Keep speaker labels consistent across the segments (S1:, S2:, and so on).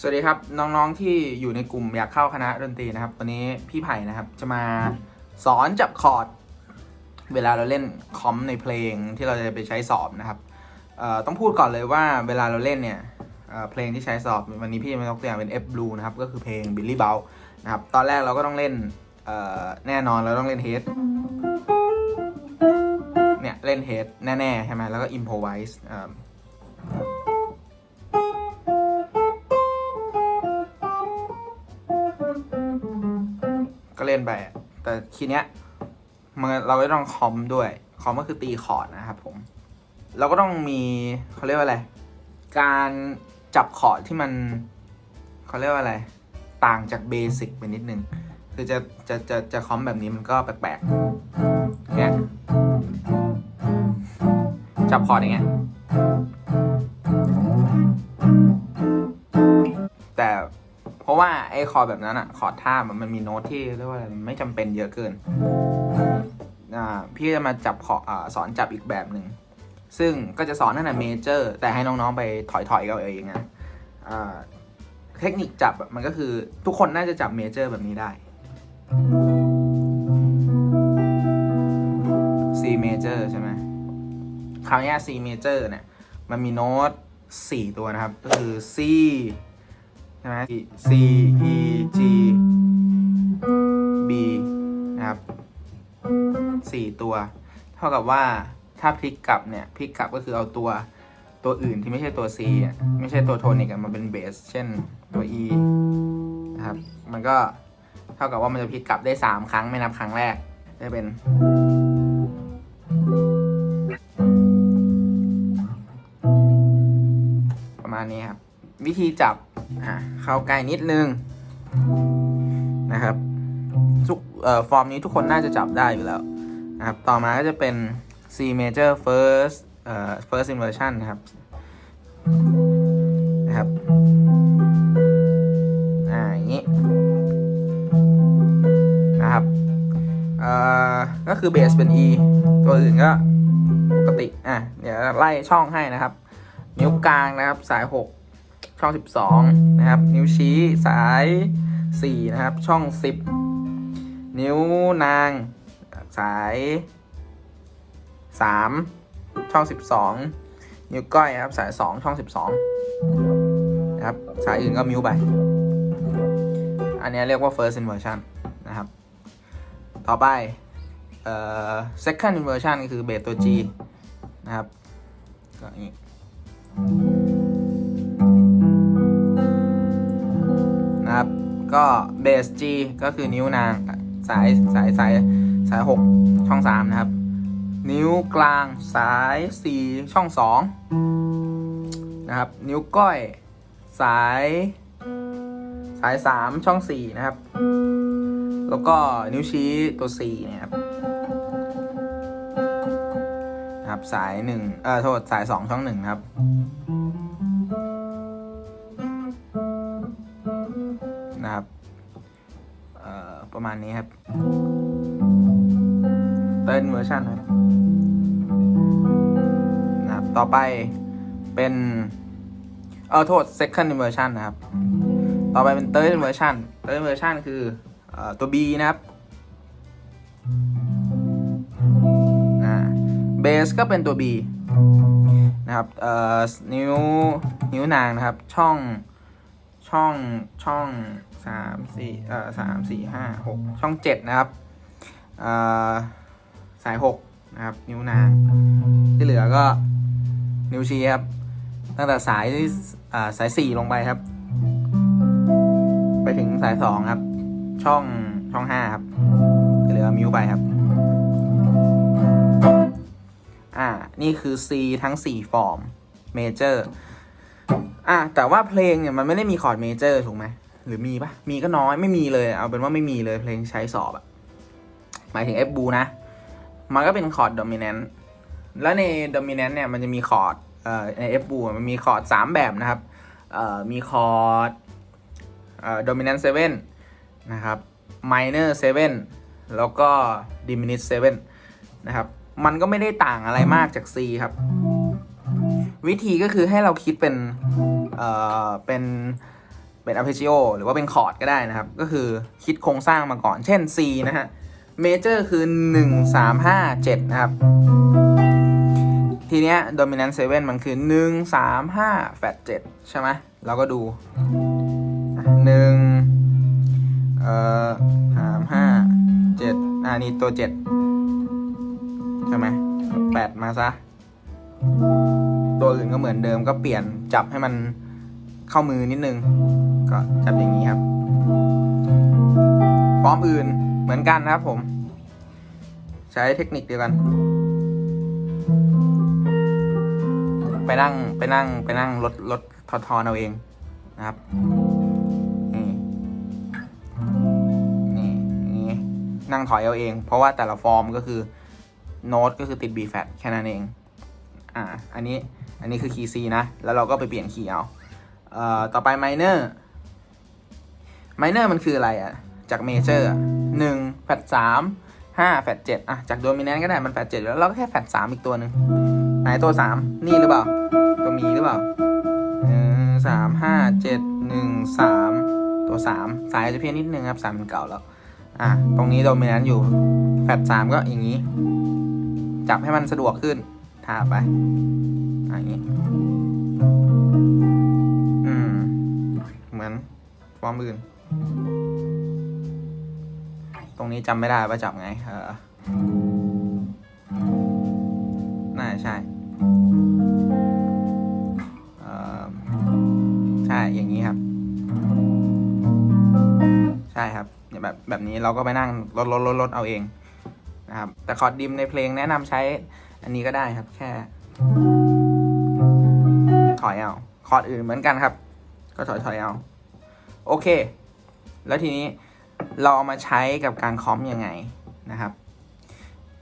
S1: สวัสดีครับ น้องๆที่อยู่ในกลุ่มอยากเข้าคณะดนตรีนะครับ วันนี้พี่ไผ่นะครับจะมาสอนจับคอร์ด เวลาเราเล่นคอมในเพลงที่เราจะไปใช้สอบนะครับต้องพูดก่อนเลยว่าเวลาเราเล่นเนี่ยเเพลงที่ใช้สอบวันนี้พี่จะมายกตัวอย่างเป็น F Blue นะครับก็คือเพลง Billy b o w นะครับตอนแรกเราก็ต้องเล่นแน่นอนเราต้องเล่นเฮดเนี่ยเล่นเฮดแน่ๆใช่ไหมแล้วก็ improvise นไป แต่ทีเนี้ยมันเราก็ต้องคอมด้วยคอมก็คือตีคอร์ดนะครับผม เราก็ต้องมีเขาเรียกว่าอะไร การจับคอร์ดที่มันเขาเรียกว่าอะไร ต่างจากเบสิกไปนิดนึง คือจะจะจะจะคอมแบบนี้มันก็แปลกๆเนี้ยจับคอร์ดอย่างเงี้ย อ้คอร์ดแบบนั้นอะคอร์ดท่ามันมันมีโน้ตที่เรียกว่าอะไรมันไม่จำเป็นเยอะเกินอ่าพี่จะมาจับคออ่าสอนจับอีกแบบหนึ่งซึ่งก็จะสอนตั้งแต่เมเจอร์แต่ให้น้องๆไปถอยๆกันเอาเองนะอ่าเทคนิคจับมันก็คือทุกคนน่าจะจับเมเจอร์แบบนี้ได้ C major ใช่ไหมคราวนี้ C major เนี่ย มันมีโน้ต4ตัวนะครับ ก็คือ C ช่ไหม C E G B นะครับ4ตัว เท่ากับว่าถ้าพลิกกลับเนี่ยพลิกกลับก็คือเอาตัวตัวอื่นที่ไม่ใช่ตัว C ไม่ใช่ตัวโทนิกอะมาเป็นเบส เช่นตัว E นะครับ มันก็เท่ากับว่ามันจะพลิกกลับได้ 3 ครั้งไม่นับครั้งแรก ได้เป็น ประมาณนี้ครับ วิธีจับ อะเข้าใกล้นิดนึงนะครับทุกฟอร์มนี้ทุกคนน่าจะจับได้อยู่แล้วนะครับต่อมาก็จะเป็น C major first เอ่อ first inversion นะครับนะครับอ่าอย่างนี้นะครับเอ่อก็คือเบสเป็น E ตัวอื่นก็ปกติอะเดี๋ยวไล่ช่องให้นะครับ นิ้วกลางนะครับสาย 6 ช่อง 12 นะครับ นิ้วชี้สาย 4 นะครับ ช่อง 10 นิ้วนาง สาย 3 ช่อง 12 นิ้วก้อยครับ สาย 2 ช่อง 12 นะครับ สายอื่นก็มิวไป อันนี้เรียกว่า first inversion นะครับ ต่อไป เอ่อ second inversion ก็คือเบสตัว G นะครับ ก็อย่างนี้ นะครับ ก็เบส G ก็คือนิ้วนางสายสายสายสาย 6 ช่อง 3 นะครับ นิ้วกลางสาย 4 ช่อง 2 นะครับ นิ้วก้อยสายสาย 3 ช่อง 4 นะครับ แล้วก็นิ้วชี้ตัว 4 นะครับนะครับสาย1เอ่อโทษสาย 2 ช่อง1นะครับนะครับ ประมาณนี้ครับเต้นเวอร์ชันครับนะครับ ต่อไปเป็นเออโทษ second version นะครับ ต่อไปเป็น third version third version คืออตัว B นะครับอ่า bass ก็เป็นตัว B นะครับเอ่อนิ้วนิ้วนางนะครับ ช่องช่องช่อง สามสี่เอ่อสามสี่ห้าหกช่องเจ็ดนะครับเอ่อสายหกนะครับ นิ้วนาง ที่เหลือก็นิ้วชี้ครับ ตั้งแต่สายอ่าสายสี่ลงไปครับ ไปถึงสายสองครับ ช่องช่องห้าครับที่เหลือมิวไปครับ อ่า นี่คือ C ทั้ง 4 ฟอร์มเมเจอร์อะแต่ว่าเพลงเนี่ยมันไม่ได้มีคอร์ดเมเจอร์ถูกไหม หรือมีปะมีก็น้อยไม่มีเลยเอาเป็นว่าไม่มีเลยเพลงใช้สอบอะหมายถึง F บูนะ มันก็เป็นคอร์ดโดมิเนนต์แล้วในโดมิเนนต์เนี่ยมันจะมีคอร์ดเอ่อใน F บูมันมีคอร์ด3แบบนะครับเอ่อมีคอร์ดเอ่อโดมิเนนต์7นนะครับ minor 7แล้วก็ diminished 7นะครับมันก็ไม่ได้ต่างอะไรมากจาก C ครับ วิธีก็คือให้เราคิดเป็นเอ่อเป็น เป็น arpeggio หรือว่าเป็นคอร์ดก็ได้นะครับ ก็คือคิดโครงสร้างมาก่อน เช่น C นะฮะ major คือ 1 3 5 7 นะครับ ทีเนี้ย dominant 7 มันคือ 1 3 5 flat 7 ใช่ไหมเราก็ดูอะหนึ่งเอ่อสามห้าเจ็ดอ่านี่ตัวเจ็ดใช่ไหมแปดมาซะ ตัวอื่นก็เหมือนเดิมก็เปลี่ยนจับให้มันเข้ามือนิดนึง ก็จับอย่างนี้ครับ ฟอร์มอื่นเหมือนกันนะครับผม ใช้เทคนิคเดียวกัน ไปนั่งไปนั่งไปนั่งลดลดทอทอนเอาเองนะครับนี่นี่นี่นั่งถอยเอาเอง เพราะว่าแต่ละฟอร์มก็คือโน้ตก็คือติด B flat แค่นั้นเอง อ่า อันนี้ อันนี้คือคีย์ C นะ แล้วเราก็ไปเปลี่ยนคีย์เอา เอ่อ ต่อไป minor minor มันคืออะไรอะจาก major อะหนึ่งแฟดสามห้าแฟดเจ็ดอะจาก dominant ก็ได้มันแฟดเจ็ดแล้วเราก็แค่แฟดสามอีกตัวหนึ่งไหนตัวสามนี่หรือเปล่า ตัวมีหรือเปล่าหนึ่งสามห้าเจ็ดหนึ่งสามตัวสามสายจะเพี้ยนนิดนึงครับสามมันเก่าแล้วอะตรงนี้ dominant อยู่แฟดสามก็อย่างนี้ จับให้มันสะดวกขึ้นทาไปอะอย่างนี้อืมเหมือนฟอร์มอื่น ตรงนี้จำไม่ได้ว่าจับไง เออ น่าใช่ เออใช่ อย่างนี้ครับ ใช่ครับแบบแบบนี้เราก็ไปนั่งลดลดลดลดเอาเองนะครับ แต่คอร์ดดิมในเพลงแนะนำใช้ อันนี้ก็ได้ครับ แค่ ถอยเอา คอร์ดอื่นเหมือนกันครับ ก็ถอยถอยเอา โอเค แล้วทีนี้เราเอามาใช้กับการคอมยังไงนะครับ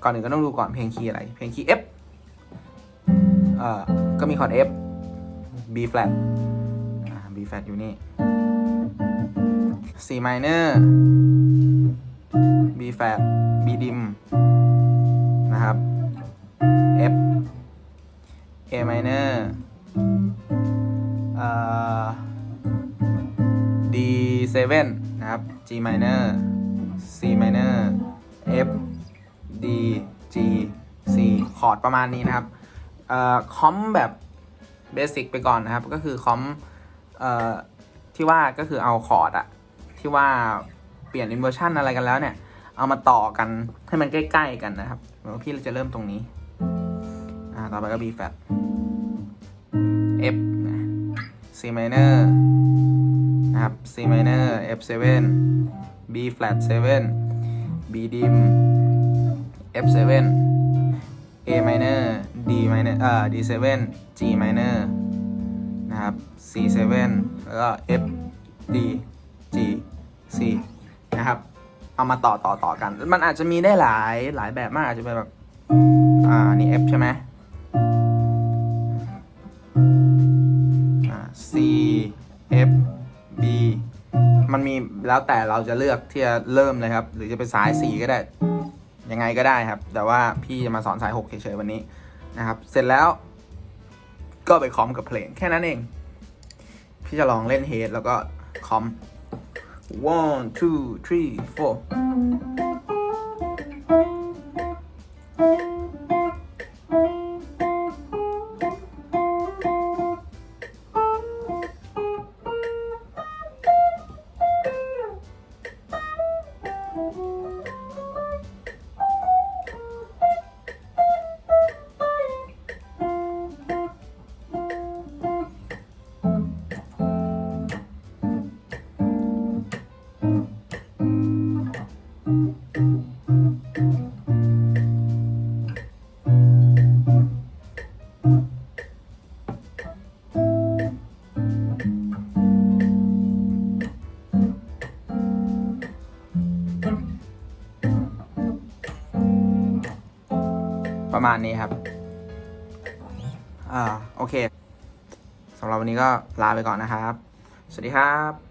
S1: ก่อนอื่นก็ต้องดูก่อนเพลงคีย์อะไร เพลงคีย์ F เอ่อก็มีคอร์ด F B flat B flat อยู่นี่ C minor B flat B dim นะครับ F A minor เอ่อ D7 นะครับ G minor C minor F D G C คอร์ดประมาณนี้นะครับเอ่อคอมแบบเบสิกไปก่อนนะครับ ก็คือคอมเอ่อที่ว่าก็คือเอาคอร์ดอะที่ว่าเปลี่ยนอินเวอร์ชันอะไรกันแล้วเนี่ย เอามาต่อกันให้มันใกล้ๆกันนะครับเดี๋ยวพี่จะเริ่มตรงนี้อ่าต่อไปก็ B flat F C minor นะครับ C minor F7 B flat 7 B dim F7 A minor D minor เอ่อ D7 G minor นะครับ C7 แล้วก็ F D G C นะครับ เอามาต่อต่อต่อกัน มันอาจจะมีได้หลายหลายแบบมากอาจจะเป็นแบบ อ่า นี่ F ใช่ไหมอ่า C F B มันมีแล้วแต่เราจะเลือกที่จะเริ่มเลยครับ หรือจะเป็นสาย 4 ก็ได้ ยังไงก็ได้ครับ แต่ว่าพี่จะมาสอนสาย 6 เฉยๆวันนี้นะครับ เสร็จแล้วก็ไปคอมกับเพลงแค่นั้นเอง พี่จะลองเล่นเฮดแล้วก็คอม one two three four มาณนี้ครับ อ่า โอเคสำหรับวันนี้ก็ลาไปก่อนนะครับ สวัสดีครับ